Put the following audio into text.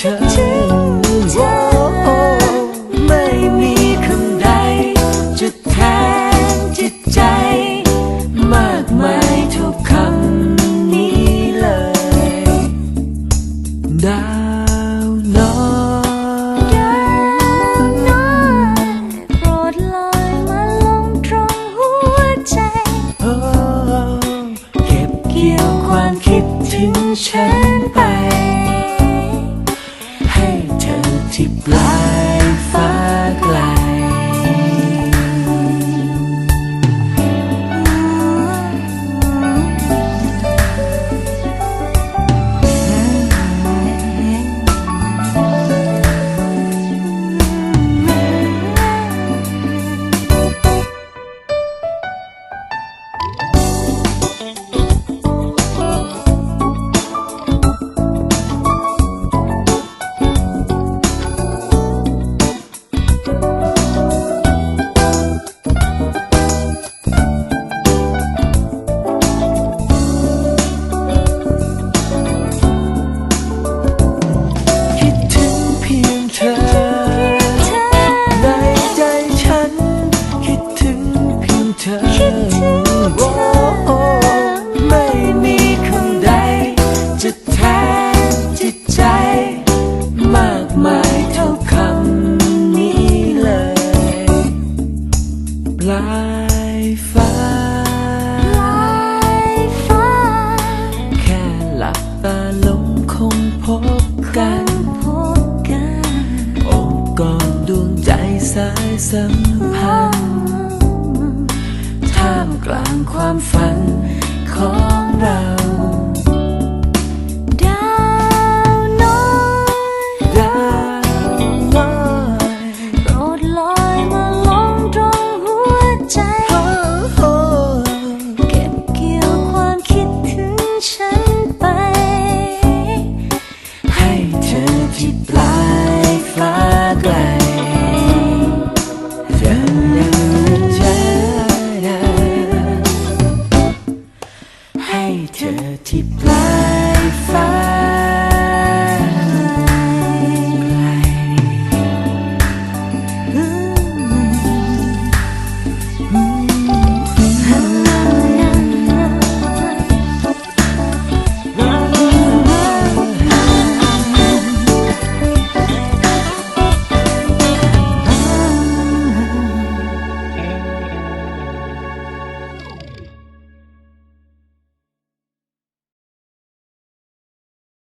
เธอไม่มีคำใดจะแทนจิตใจ มากมายท่าคำนี้เลยได้ สายสัมพันธ์ท่ามกลางความฝันของเรา